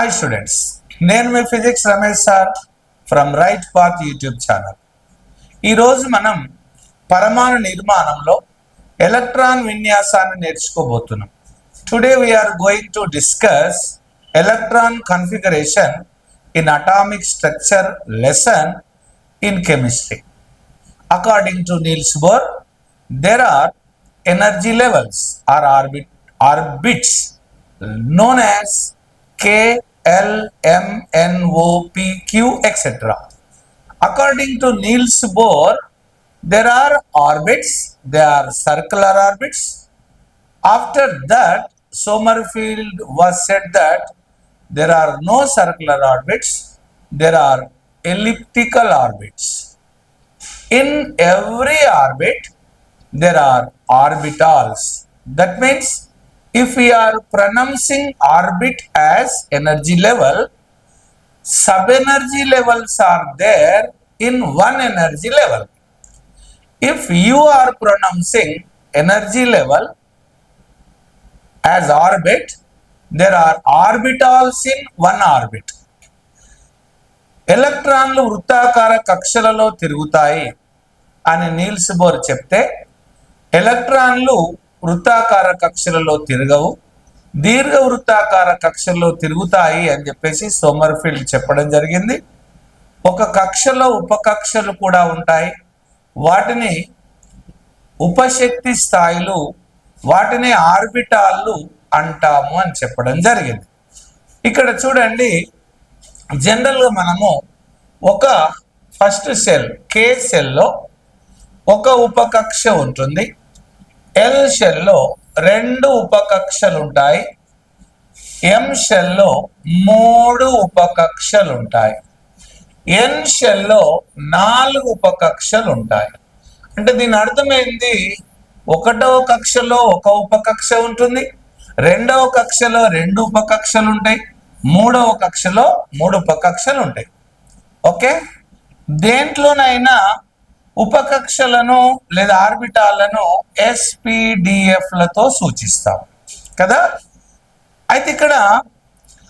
Hi students నేను మీ physics Ramesh sir from Right Path YouTube channel ఈరోజు మనం పరమాణు నిర్మాణంలో ఎలక్ట్రాన్ విన్యాసాన్ని నేర్చుకోబోతున్నాం. Today we are going to discuss electron configuration in atomic structure lesson in chemistry according to Niels Bohr there are energy levels or orbit orbits known as K, L, M, N, O, P, Q, etc. According to Niels Bohr, there are orbits, they are circular orbits. After that, Sommerfeld was said that there are no circular orbits, there are elliptical orbits in every orbit there are orbitals that means if we are pronouncing orbit as energy level sub energy levels are there in one energy level if you are pronouncing energy level as orbit there are orbitals in one orbit ఎలక్ట్రాన్లు వృత్తాకార కక్షలలో తిరుగుతాయి అని Niels bore చెప్తే ఎలక్ట్రాన్లు వృత్తాకార కక్షలలో తిరగవు దీర్ఘ వృత్తాకార కక్షల్లో తిరుగుతాయి అని చెప్పేసి సోమర్ఫీల్డ్ చెప్పడం జరిగింది. ఒక కక్షలో ఉపకక్షలు కూడా ఉంటాయి. వాటిని ఉపశక్తి స్థాయిలు వాటిని ఆర్బిటాళ్ళు అంటాము అని చెప్పడం జరిగింది. ఇక్కడ చూడండి జనరల్గా మనము ఒక ఫస్ట్ సెల్ కే సెల్లో ఒక ఉపకక్ష ఉంటుంది. ఎల్ షెల్లో రెండు ఉపకక్షలు ఉంటాయి ఎం షెల్లో మూడు ఉపకక్షలు ఉంటాయి ఎన్ షెల్లో నాలుగు ఉపకక్షలు ఉంటాయి అంటే దీని అర్థమైంది? ఒకటో కక్షలో ఒక ఉపకక్ష ఉంటుంది. రెండవ కక్షలో రెండు ఉపకక్షలు ఉంటాయి మూడవ కక్షలో మూడు ఉపకక్షలు ఉంటాయి ఓకే? దేంట్లోనైనా ఉపకక్షలను లేదా ఆర్బిటాలను ఎస్పిడిఎఫ్లతో సూచిస్తాం. కదా? అయితే ఇక్కడ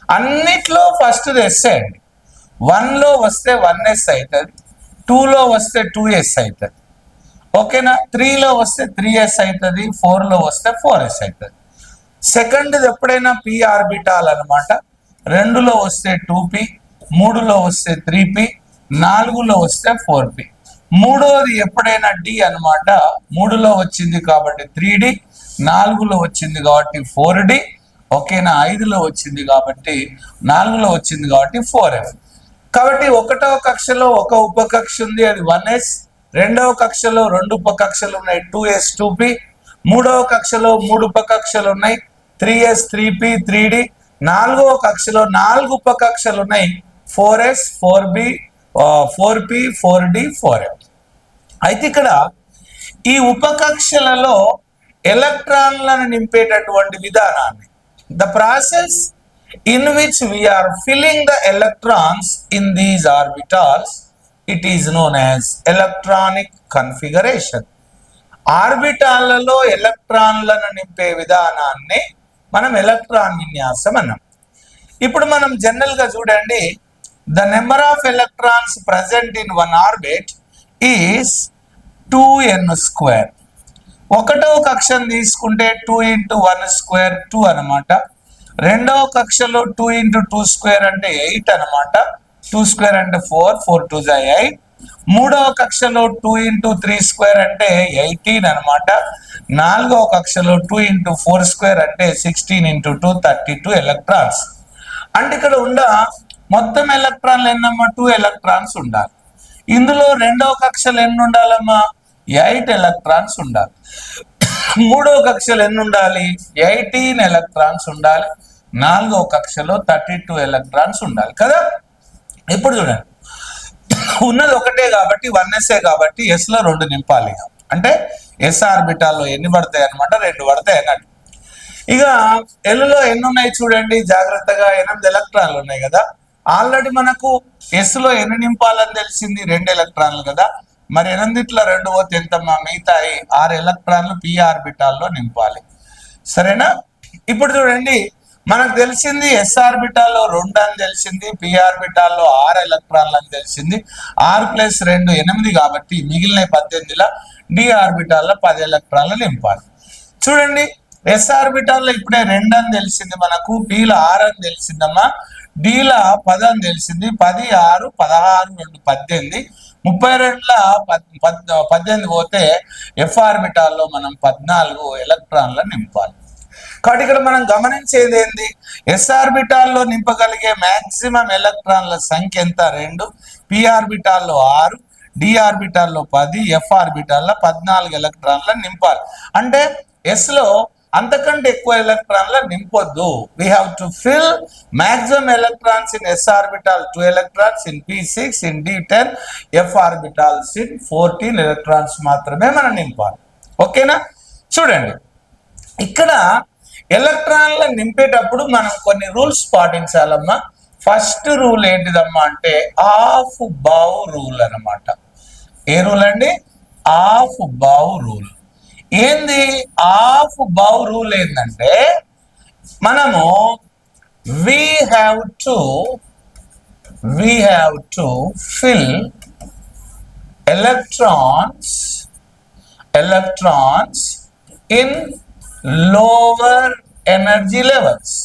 అన్నిట్లో ఫస్ట్ ఎస్ అండి. వన్లో వస్తే వన్ ఎస్ అవుతుంది టూలో వస్తే టూ ఎస్ అవుతుంది ఓకేనా? త్రీలో వస్తే త్రీ ఎస్ అవుతుంది ఫోర్లో వస్తే ఫోర్ ఎస్ అవుతుంది సెకండ్ ఎప్పుడైనా పి ఆర్బిటాల్ అనమాట రెండులో వస్తే టూ పి మూడులో వస్తే త్రీ పి నాలుగులో వస్తే ఫోర్ పి మూడోది ఎప్పుడైనా డి అన్నమాట. మూడులో వచ్చింది కాబట్టి త్రీ డి నాలుగులో వచ్చింది కాబట్టి ఫోర్ డి ఓకేనా? ఐదులో వచ్చింది కాబట్టి నాలుగులో వచ్చింది కాబట్టి ఫోర్ ఎఫ్ కాబట్టి ఒకటో కక్షలో ఒక ఉపకక్ష ఉంది అది వన్ ఎస్ రెండవ కక్షలో రెండు ఉపకక్షలు ఉన్నాయి టూ ఎస్ టూ పి మూడవ కక్షలో మూడు ఉపకక్షలు ఉన్నాయి three s three p three d నాలుగవ కక్షలో నాలుగు ఉపకక్షలు ఉన్నాయి four s four b four p four d four f అయితే ఇక్కడ ఈ ఉపకక్షలలో ఎలక్ట్రాన్లను నింపేటటువంటి విధానాన్ని the process in which we are filling the electrons in these orbitals it is known as electronic configuration ఆర్బిటాలలో ఎలక్ట్రాన్లను నింపే విధానాన్ని మనం ఎలక్ట్రాన్ విన్యాసం అన్నాం. ఇప్పుడు మనం జనరల్గా చూడండి the number of electrons present in one orbit is two n square ఒకటో కక్షను తీసుకుంటే two into one square two అనమాట రెండవ కక్షలో టూ ఇంటూ టూ స్క్వేర్ అంటే ఎయిట్ అనమాట టూ స్క్వేర్ అంటే ఫోర్ ఫోర్ టూ జై ఎయిట్ మూడవ కక్షలో టూ ఇంటూ త్రీ స్క్వేర్ అంటే ఎయిటీన్ అనమాట నాలుగవ కక్షలో టూ ఇంటూ ఫోర్ స్క్వేర్ అంటే sixteen into two thirty two electrons అంటే ఇక్కడ ఉన్న మొత్తం ఎలక్ట్రాన్లు ఎన్నమ్మా? టూ ఎలక్ట్రాన్స్ ఉండాలి. ఇందులో రెండవ కక్షలు ఎన్ని ఉండాలమ్మా ఎయిట్ ఎలక్ట్రాన్స్ ఉండాలి. మూడవ కక్షలు ఎన్ని ఉండాలి ఎయిటీన్ ఎలక్ట్రాన్స్ ఉండాలి. నాలుగో కక్షలో థర్టీ టూ ఎలక్ట్రాన్స్ ఉండాలి. కదా? ఇప్పుడు చూడండి. ఉన్నది ఒకటే కాబట్టి వన్ ఎస్ఏ కాబట్టి ఎస్లో రెండు నింపాలి ఇక. అంటే ఎస్ ఆర్బిటాల్లో ఎన్ని పడతాయి అనమాట రెండు పడతాయి అన్నట్టు. ఇక ఎల్లులో ఎన్ని ఉన్నాయి చూడండి. జాగ్రత్తగా ఎనిమిది ఎలక్ట్రాన్లు ఉన్నాయి కదా? ఆల్రెడీ మనకు ఎస్లో ఎన్ని నింపాలని తెలిసింది? రెండు ఎలక్ట్రాన్లు కదా. మరి ఎనిమిదిట్లో రెండు పోతే మిగతా ఆరు ఎలక్ట్రాన్లు పి ఆర్బిటాల్లో నింపాలి. సరేనా? ఇప్పుడు చూడండి. మనకు తెలిసింది ఎస్ ఆర్బిటాల్లో రెండు అని తెలిసింది పి ఆర్బిటాల్లో ఆరు ఎలక్ట్రాన్లు అని తెలిసింది. ఆరు ప్లస్ రెండు ఎనిమిది కాబట్టి మిగిలిన పద్దెనిమిదిలో డి ఆర్బిటాల్లో పది ఎలక్ట్రాన్లు నింపాలి. చూడండి. ఎస్ ఆర్బిటాల్లో ఇప్పుడే రెండు అని తెలిసింది మనకు పిల ఆరు అని తెలిసిందమ్మా. డీల పది అని తెలిసింది. పది ఆరు పదహారు రెండు పద్దెనిమిది. ముప్పై రెండుల పద్- పద్- పద్దెనిమిది పోతే ఎఫ్ఆర్బిటాల్లో మనం పద్నాలుగు ఎలక్ట్రాన్లు నింపాలి. కాబట్టి ఇక్కడ మనం గమనించేది ఏంది? ఎస్ఆర్బిటాల్లో నింపగలిగే మాక్సిమం ఎలక్ట్రాన్ల సంఖ్య ఎంత? రెండు. పిఆర్బిటాల్లో ఆరు. డిఆర్బిటాల్లో పది. ఎఫ్ఆర్బిటాల్లో పద్నాలుగు ఎలక్ట్రాన్ల నింపాలి. అంటే ఎస్లో అంతకంటే ఎక్కువ ఎలక్ట్రాన్ల నింపొద్దు. We have to fill maximum electrons in s orbital two electrons in p six in d ten f orbitals in fourteen electrons మాత్రమే మనం నింపాలి. ఓకేనా? చూడండి. ఇక్కడ ఎలక్ట్రాన్ల నింపేటప్పుడు మనం కొన్ని రూల్స్ పాటించాలమ్మా. ఫస్ట్ రూల్ ఏంటిదమ్మా అంటే ఆఫ్ బావ్ రూల్ అన్నమాట. ఏ రూల్ అండి? Aufbau rule. ఏంది? హాఫ్ బౌ రూల్ ఏంటంటే మనము we have to we have to fill electrons electrons in lower energy levels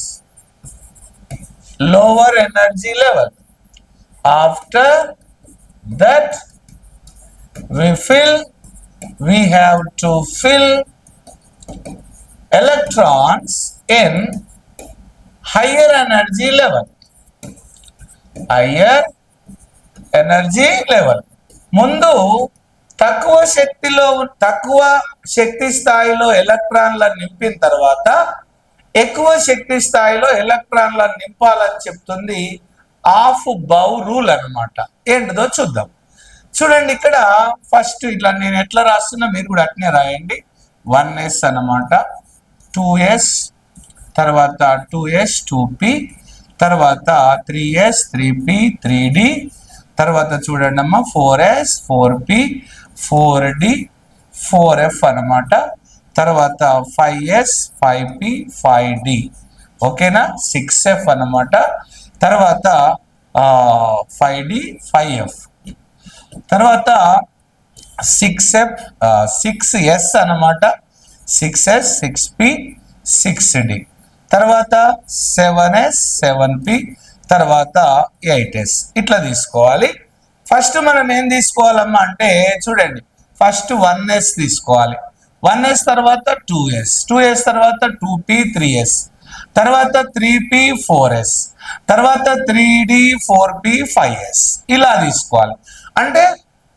lower energy level after that we fill we have to fill electrons in higher energy level. Higher energy level ముందు తక్కువ శక్తిలో తక్కువ శక్తి స్థాయిలో ఎలక్ట్రాన్లను నింపిన తర్వాత ఎక్కువ శక్తి స్థాయిలో ఎలక్ట్రాన్లను నింపాలని చెప్తుంది ఆఫ్ బౌ రూల్ అన్నమాట. ఏంటిదో చూద్దాం. చూడండి ఇక్కడ ఫస్ట్ ఇట్లా నేను ఎట్లా రాస్తున్నా మీరు కూడా అట్నే రాయండి. వన్ ఎస్ అన్నమాట. టూ ఎస్ తర్వాత టూ ఎస్ టూ పి తర్వాత three s three p three d తర్వాత చూడండి అమ్మ four s four p four d four f అనమాట తర్వాత five s five p five d. ఓకేనా? సిక్స్ ఎఫ్ అనమాట తర్వాత ఫైవ్ డి ఫైవ్ ఎఫ్. తర్వాత సిక్స్ ఎఫ్ సిక్స్ ఎస్ అన్నమాట. Six s six p six d తర్వాత సెవెన్ ఎస్ సెవెన్ పి తర్వాత eight yes ఇట్లా తీసుకోవాలి. ఫస్ట్ మనం ఏం తీసుకోవాలమ్మా అంటే చూడండి. ఫస్ట్ వన్ ఎస్ తీసుకోవాలి. వన్ ఎస్ తర్వాత టూ ఎస్ టూ ఎస్ తర్వాత టూ పి త్రీ ఎస్ తర్వాత త్రీ పి ఫోర్ ఎస్ తర్వాత three d four p five s ఇలా తీసుకోవాలి. అంటే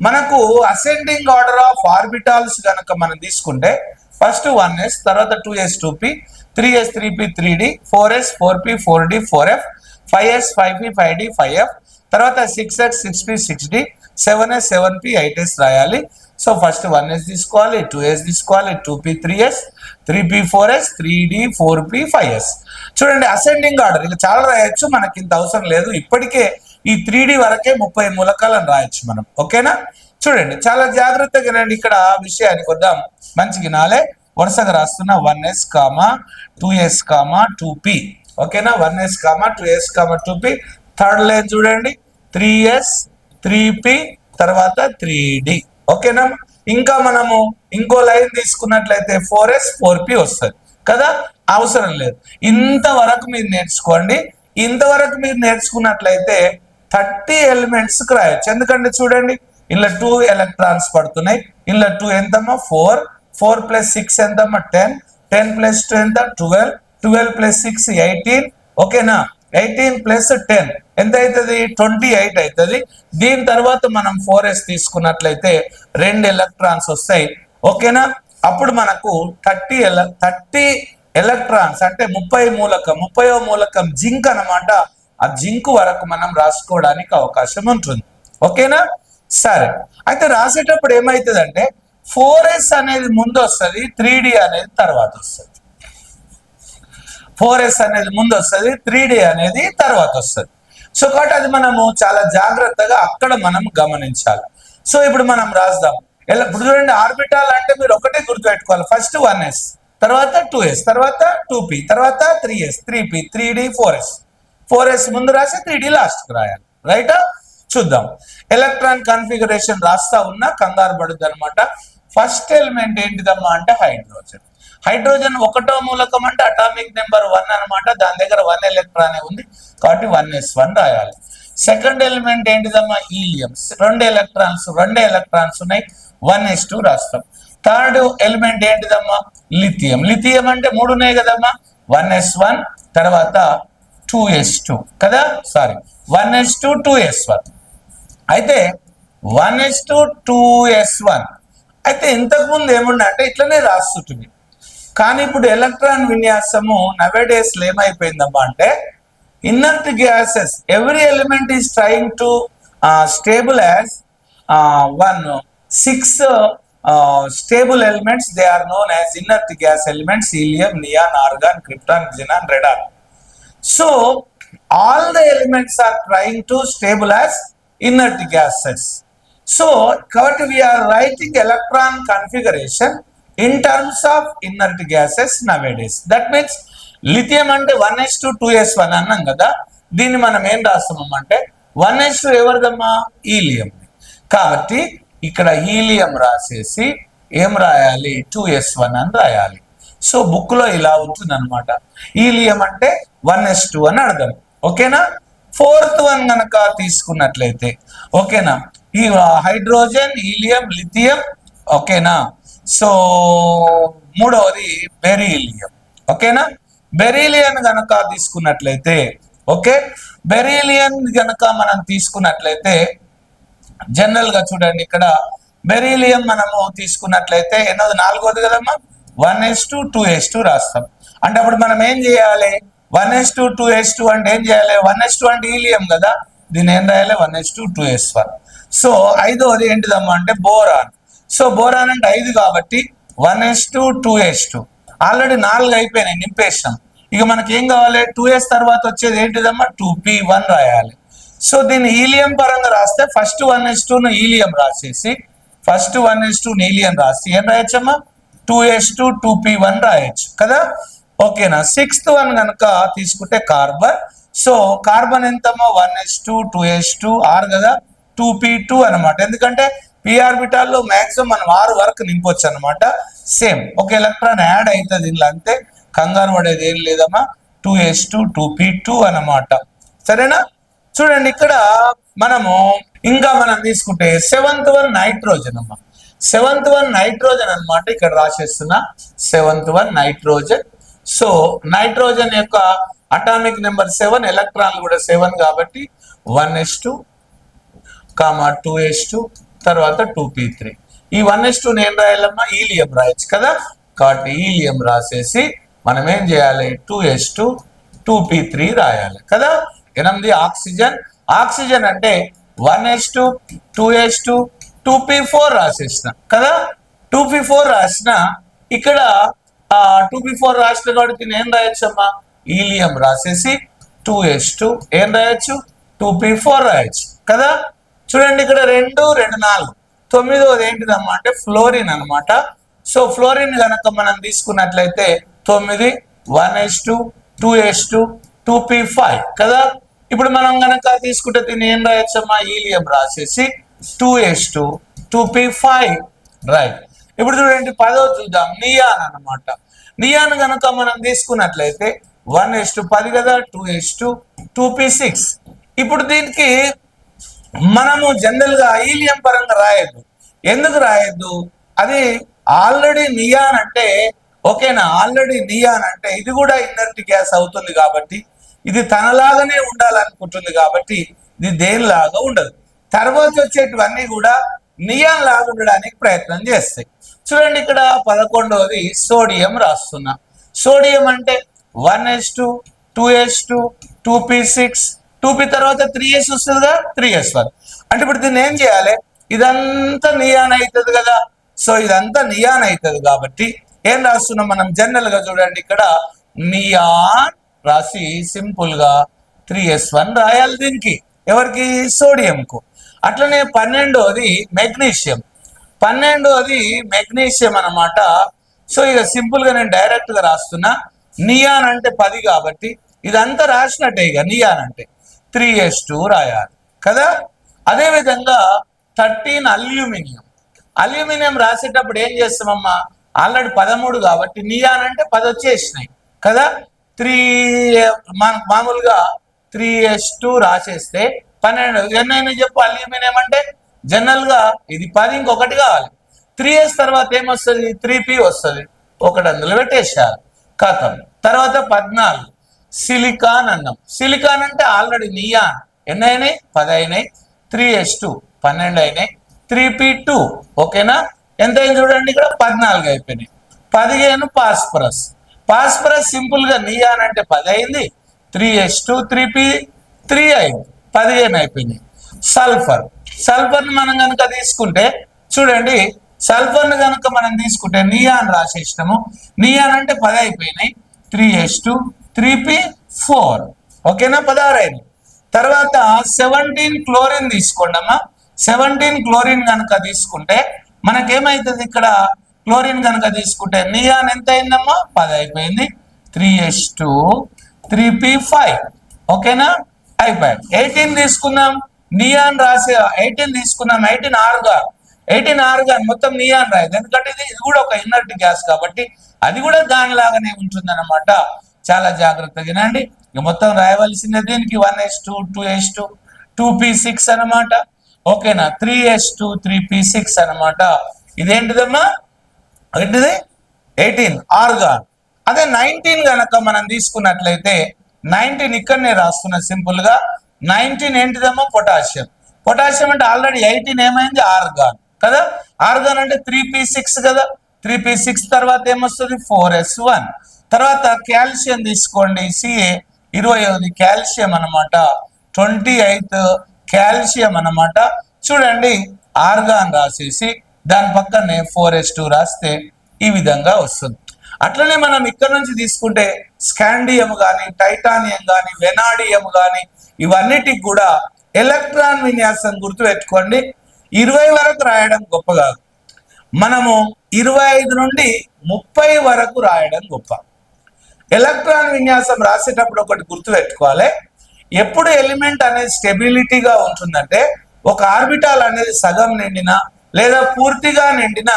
మనకు అసెండింగ్ ఆర్డర్ ఆఫ్ ఆర్బిటాల్స్ కనుక మనం తీసుకుంటే ఫస్ట్ వన్ ఎస్ తర్వాత two s two p three s three p three d four s four p four d four f five s five p five d five f తర్వాత six s six p six d seven s seven p eight s రాయాలి. So first one yes తీసుకోవాలి two yes తీసుకోవాలి two p three s three p four s three d four p five s. చూడండి ascending order ఇలా చాలా రాయొచ్చు మనకి ఇంత అవసరం లేదు. ఇప్పటికే ఈ త్రీ డి వరకే ముప్పై మూలకాలను రాయొచ్చు మనం. ఓకేనా? చూడండి చాలా జాగ్రత్తగా రండి. ఇక్కడ విషయానికి వద్దాం. మంచి గినాలే. వరుసగా రాస్తున్న one s comma two s comma two p. ఓకేనా? One s comma two s comma two p. Third line చూడండి. త్రీ ఎస్ త్రీ పి తర్వాత త్రీ డి. ఓకేనా? ఇంకా మనము ఇంకో లైన్ తీసుకున్నట్లయితే ఫోర్ ఎస్ ఫోర్ పి వస్తుంది. కదా? అవసరం లేదు. ఇంతవరకు మీరు నేర్చుకోండి. ఇంతవరకు మీరు నేర్చుకున్నట్లయితే థర్టీ ఎలిమెంట్స్ రాయొచ్చు. ఎందుకంటే చూడండి ఇందులో టూ ఎలక్ట్రాన్స్ పడుతున్నాయి. ఇలా టూ ఎంతమ్మా? ఫోర్ ఫోర్ ప్లస్ సిక్స్ ఎంతమ్మా? టెన్ టెన్ ప్లస్ టూ ఎంత? Twelve twelve plus six eighteen ఓకేనా? ఎయిటీన్ ప్లస్ టెన్ ఎంత అవుతుంది ట్వంటీ ఎయిట్ అవుతుంది దీని తర్వాత మనం ఫోర్ ఎస్ తీసుకున్నట్లయితే రెండు ఎలక్ట్రాన్స్ వస్తాయి. ఓకేనా అప్పుడు మనకు థర్టీ ఎల థర్టీ ఎలక్ట్రాన్స్ అంటే ముప్పై మూలకం ముప్పయో మూలకం జింక్ అన్నమాట. ఆ జింక్ వరకు మనం రాసుకోవడానికి అవకాశం ఉంటుంది. ఓకేనా సరే. అయితే రాసేటప్పుడు ఏమవుతుందంటే ఫోర్ ఎస్ అనేది ముందు వస్తుంది త్రీ డి అనేది తర్వాత వస్తుంది. ఫోర్ ఎస్ అనేది ముందు వస్తుంది త్రీ డి అనేది తర్వాత వస్తుంది సో కాబట్టి అది మనము చాలా జాగ్రత్తగా అక్కడ మనం గమనించాలి. సో ఇప్పుడు మనం రాద్దాం. ఎలా ఇప్పుడు చూడండి ఆర్బిటాల్ అంటే మీరు ఒకటే గుర్తుపెట్టుకోవాలి. ఫస్ట్ వన్ ఎస్ తర్వాత టూ ఎస్ తర్వాత టూ పి తర్వాత three s three p three d four s. Four s ముందు రాసి త్రీ డి లాస్ట్కి రాయాలి. రైటా? చూద్దాం. ఎలక్ట్రాన్ కన్ఫిగరేషన్ రాస్తా ఉన్నా కంగారు పడుద్ది అనమాట ఫస్ట్ ఎలిమెంట్ ఏంటిదమ్మా అంటే హైడ్రోజన్. హైడ్రోజన్ ఒకటో మూలకం అంటే అటామిక్ నెంబర్ వన్ అన్నమాట. దాని దగ్గర వన్ ఎలక్ట్రానే ఉంది. కాబట్టి వన్ ఎస్ వన్ రాయాలి. సెకండ్ ఎలిమెంట్ ఏంటిదమ్మా? ఈలియం రెండు ఎలక్ట్రాన్స్ రెండు ఎలక్ట్రాన్స్ ఉన్నాయి. వన్ ఎస్ టూ రాస్తాం. థర్డ్ ఎలిమెంట్ ఏంటిదమ్మా? లిథియం లిథియం అంటే మూడు ఉన్నాయి కదమ్మా. వన్ ఎస్ వన్ తర్వాత టూ ఎస్ టూ కదా? Sorry one s two two s one అయితే one s two two s one అయితే ఇంతకుముందు ఏముండే అంటే ఇట్లనే రాస్తుంటుంది కానీ ఇప్పుడు ఎలక్ట్రాన్ విన్యాసము నవేడేస్ ఏమైపోయిందమ్మా అంటే inert gases every element is trying to stable as one six stable elements they are known as inert gas elements helium neon argon krypton xenon radon all the elements are are to stable as inner gases so కాబట్టి we are writing electron configuration in terms of inert gases nowadays. That means lithium అంటే one s two two s one అన్నాం కదా దీన్ని మనం ఏం రాస్తున్నాం అంటే one yes two ఎవరిదమ్మా? ఈలియం కాబట్టి ఇక్కడ హీలియం రాసేసి ఏం రాయాలి? టూ ఎస్ వన్ అని రాయాలి. సో బుక్లో ఇలా ఉంటుంది అనమాట ఈలియం అంటే వన్ ఎస్ టూ అని అర్థం. ఓకేనా? ఫోర్త్ వన్ కనుక తీసుకున్నట్లయితే ఓకేనా? ఈ హైడ్రోజన్ ఈలియం లిథియం ఓకేనా? సో మూడవది బెరీలియం. ఓకేనా? బెరీలియన్ గనక తీసుకున్నట్లయితే ఓకే? బెరీలియన్ గనక మనం తీసుకున్నట్లయితే జనరల్గా చూడండి ఇక్కడ. బెరీలియం మనము తీసుకున్నట్లయితే ఎన్నోది? నాలుగోది కదమ్మా? One s two two s two రాస్తాం. అంటే అప్పుడు మనం ఏం చేయాలి? One s two two s two అంటే ఏం చేయాలి? వన్ ఎస్ టూ అంటే ఈలియం కదా? దీన్ని ఏం రాయాలి? One s two two s one. So ఐదోది ఏంటిదమ్మా అంటే బోరాన్. సో బోరాన్ అంటే ఐదు కాబట్టి one s two two s two. Already నాలుగు అయిపోయినాయి నింపేసినాం. ఇక మనకి ఏం కావాలి? టూ ఎస్ తర్వాత వచ్చేది ఏంటిదమ్మా? టూ పి వన్ రాయాలి. సో దీన్ని ఈలియం పరంగా రాస్తే ఫస్ట్ వన్ ఎస్ టూను ఈలియం రాసేసి first one s two helium రాసి ఏం రాయొచ్చమ్మా? Two s two two p one రాయొచ్చు. కదా? ఓకేనా? సిక్స్త్ వన్ కనుక తీసుకుంటే కార్బన్. సో కార్బన్ ఎంతమ్మా? One s two two s two are కదా? టూ పి టూ అనమాట ఎందుకంటే పిఆర్బిటాల్లో మాక్సిమం మనం ఆరు వరకు నింపొచ్చు అనమాట సేమ్ ఒక ఎలక్ట్రాన్ యాడ్ అవుతుంది ఇందులో అంతే. కంగారు పడేది ఏం లేదమ్మా. Two s two two p two అనమాట సరేనా? చూడండి ఇక్కడ మనము ఇంకా మనం తీసుకుంటే సెవెంత్ వన్ నైట్రోజన్ అమ్మా. సెవెంత్ వన్ నైట్రోజన్ అన్నమాట ఇక్కడ రాసేస్తున్నా. Seventh one nitrogen so nitrogen యొక్క అటామిక్ నెంబర్ సెవెన్ ఎలక్ట్రాన్లు కూడా సెవెన్ కాబట్టి one s two comma two s two తర్వాత టూ పీ త్రీ. ఈ వన్ ఎస్ టూ నేను రాయాలమ్మా? ఈలియం రాయొచ్చు కదా? కాబట్టి ఈలియం రాసేసి మనం ఏం చేయాలి? Two s two two p three రాయాలి కదా? ఎనిమిది ఆక్సిజన్. ఆక్సిజన్ అంటే one s two two s two two p four రాసేసిన కదా? టూ పీ ఫోర్ రాసిన ఇక్కడ టూ పీ ఫోర్ రాసిన కాబట్టి నేను ఏం రాయొచ్చమ్మా? ఈలియం రాసేసి టూ ఎస్ టూ ఏం రాయొచ్చు? టూ పీ ఫోర్ రాయొచ్చు కదా? చూడండి ఇక్కడ రెండు రెండు నాలుగు. తొమ్మిదోది ఏంటిదమ్మా అంటే ఫ్లోరిన్ అనమాట సో ఫ్లోరిన్ కనుక మనం తీసుకున్నట్లయితే తొమ్మిది one s two two s two two p five కదా? ఇప్పుడు మనం కనుక తీసుకుంటే దీన్ని ఏం రాయొచ్చమ్మా? ఈలియం రాసేసి two s two two p five right ఇప్పుడు చూడండి పదో చూద్దాం. నియాన్ అన్నమాట. నియాన్ కనుక మనం తీసుకున్నట్లయితే వన్ ఎస్ టూ పది కదా? Two s two two p six. ఇప్పుడు దీనికి మనము జనరల్గా ఈలియం పరంగా రాయొద్దు. ఎందుకు రాయొద్దు? అది ఆల్రెడీ నియాన్ అంటే ఓకేనా? ఆల్రెడీ నియాన్ అంటే ఇది కూడా ఇన్నర్ట్ గ్యాస్ అవుతుంది కాబట్టి ఇది తనలాగానే ఉండాలనుకుంటుంది కాబట్టి ఇది దేనిలాగా ఉండదు. తర్వాత వచ్చేటివన్నీ కూడా నియాన్ లాగా ఉండడానికి ప్రయత్నం చేస్తాయి. చూడండి ఇక్కడ పదకొండవది సోడియం రాస్తున్నా. సోడియం అంటే one s two two s two two p six two p తర్వాత త్రీ ఎస్ వస్తుందిగా త్రీ ఎస్ వన్. అంటే ఇప్పుడు దీన్ని ఏం చేయాలి? ఇదంతా నియాన్ అవుతుంది కదా? సో ఇదంతా నియాన్ అవుతుంది కాబట్టి ఏం రాస్తున్నాం మనం? జనరల్గా చూడండి ఇక్కడ. నియాన్ రాసి సింపుల్గా త్రీ ఎస్ వన్ రాయాలి దీనికి. ఎవరికి? సోడియంకు. అట్లనే పన్నెండోది మెగ్నీషియం. పన్నెండోది మెగ్నీషియం అన్నమాట. సో ఇక సింపుల్గా నేను డైరెక్ట్గా రాస్తున్నా. నియాన్ అంటే పది కాబట్టి ఇదంతా రాసినట్టే ఇక. నియాన్ అంటే. త్రీ ఎస్ టూ రాయాలి. కదా? అదే విధంగా థర్టీన్ అల్యూమినియం. అల్యూమినియం రాసేటప్పుడు ఏం చేస్తామమ్మా? ఆల్రెడీ పదమూడు కాబట్టి నియాన్ అంటే పది వచ్చేసినాయి. కదా? త్రీ మామూలుగా త్రీ ఎస్ టూ రాసేస్తే పన్నెండు. ఎన్నైనా చెప్పు అల్యూమినియం అంటే? జనరల్గా ఇది పది ఇంకొకటి కావాలి. త్రీ ఇయర్స్ తర్వాత ఏమొస్తుంది? త్రీ పి వస్తుంది. ఒకటి అందులో పెట్టేసారు కథం తర్వాత పద్నాలుగు. సిలికాన్ అన్నాం. సిలికాన్ అంటే ఆల్రెడీ నియాన్ ఎన్ని అయినాయి పది అయినాయి త్రీ ఎస్ టూ. పన్నెండు అయినాయి. Three p two. ఓకేనా? ఎంత అయింది చూడండి ఇక్కడ? పద్నాలుగు అయిపోయినాయి. పదిహేను పాస్పరస్. పాస్పరస్ సింపుల్గా నియాన్ అంటే పది అయింది three s two three p three అయింది పదిహేను అయిపోయినాయి. సల్ఫర్. సల్ఫర్ మనం కనుక తీసుకుంటే చూడండి సల్ఫర్ కనుక మనం తీసుకుంటే నియాన్ రాసేసినాము నియాన్ అంటే పది అయిపోయినాయి three s two three p four. ఓకేనా? పదహారు తర్వాత సెవెంటీన్ క్లోరిన్ తీసుకోండి అమ్మా సెవెంటీన్ క్లోరిన్ కనుక తీసుకుంటే మనకేమైతుంది ఇక్కడ? క్లోరిన్ కనుక తీసుకుంటే నియాన్ ఎంత అయిందమ్మా పది అయిపోయింది three s two three p five. ఓకేనా? అయిపోయింది ఎయిటీన్ తీసుకుందాం. నియాన్ రాసే ఎయిటీన్ తీసుకున్నాం ఎయిటీన్ ఆరుగా. ఎయిటీన్ ఆర్గాన్ మొత్తం నియాన్ రాయదు. ఎందుకంటే ఇది ఇది కూడా ఒక ఇన్నర్ట్ గ్యాస్ కాబట్టి అది కూడా దానిలాగానే ఉంటుంది అనమాట చాలా జాగ్రత్తగా వినండి. ఇక మొత్తం రాయవలసిందే దీనికి. One s two two s two two p six అనమాట ఓకేనా? Three s two three p six అనమాట ఇదేంటిదమ్మా? ఏంటిది? Eighteen organ. అదే నైన్టీన్ కనుక మనం తీసుకున్నట్లయితే నైన్టీన్ ఇక్కడనే రాస్తున్నా సింపుల్గా. నైన్టీన్ ఏంటిదమ్మా? పొటాషియం. పొటాషియం అంటే ఆల్రెడీ ఎయిటీన్ ఏమైంది? ఆర్గాన్. కదా? ఆర్గాన్ అంటే త్రీ పి సిక్స్ కదా? త్రీ పి సిక్స్ తర్వాత ఏమొస్తుంది? ఫోర్ ఎస్ వన్ తర్వాత కాల్షియం తీసుకోండి. సిఏ ఇరవై ఐదు కాల్షియం అనమాట ట్వంటీ ఎయిత్ కాల్షియం అన్నమాట. చూడండి ఆర్గాన్ రాసేసి దాని పక్కనే ఫోర్ ఎస్ టూ రాస్తే ఈ విధంగా వస్తుంది. అట్లనే మనం ఇక్కడ నుంచి తీసుకుంటే స్కాండియం కానీ టైటానియం కానీ వెనాడియం కానీ ఇవన్నిటికి కూడా ఎలక్ట్రాన్ విన్యాసం గుర్తు పెట్టుకోండి ఇరవై వరకు రాయడం గొప్ప కాదు. మనము ఇరవై ఐదు నుండి ముప్పై వరకు రాయడం గొప్ప. ఎలక్ట్రాన్ విన్యాసం రాసేటప్పుడు ఒకటి గుర్తు పెట్టుకోవాలి ఎప్పుడు ఎలిమెంట్ అనేది స్టెబిలిటీగా ఉంటుందంటే ఒక ఆర్బిటాల్ అనేది సగం నిండినా లేదా పూర్తిగా నిండినా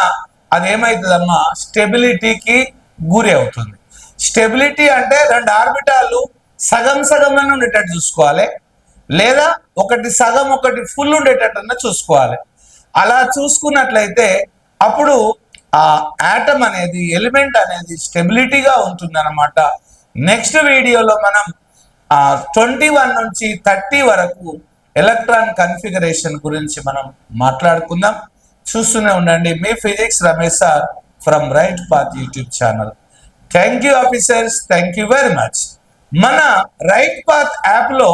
అది ఏమవుతుందమ్మా స్టెబిలిటీకి గురి అవుతుంది. స్టెబిలిటీ అంటే రెండు ఆర్బిటాలు సగం సగం అని ఉండేటట్టు చూసుకోవాలి. లేదా ఒకటి సగం ఒకటి ఫుల్ ఉండేటట్టన్నా చూసుకోవాలి. అలా చూసుకున్నట్లయితే అప్పుడు ఆ యాటమ్ అనేది ఎలిమెంట్ అనేది స్టెబిలిటీగా ఉంటుందన్నమాట. నెక్స్ట్ వీడియోలో మనం ట్వంటీ వన్ నుంచి థర్టీ వరకు ఎలక్ట్రాన్ కన్ఫిగరేషన్ గురించి మనం మాట్లాడుకుందాం. చూస్తూనే ఉండండి. మీ physics Ramesh sir from Right Path YouTube channel thank you officers thank you very much మన రైట్ పాత్ యాప్లో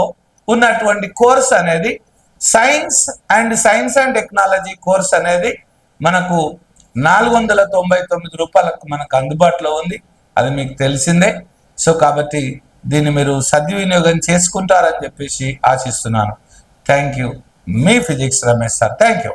ఉన్నటువంటి కోర్స్ అనేది science and science and technology course అనేది మనకు నాలుగు వందల తొంభై తొమ్మిది రూపాయలకు మనకు అందుబాటులో ఉంది. అది మీకు తెలిసిందే. సో కాబట్టి దీన్ని మీరు సద్వినియోగం చేసుకుంటారని చెప్పేసి ఆశిస్తున్నాను. Thank you. Me physics Ramesh sir. Thank you.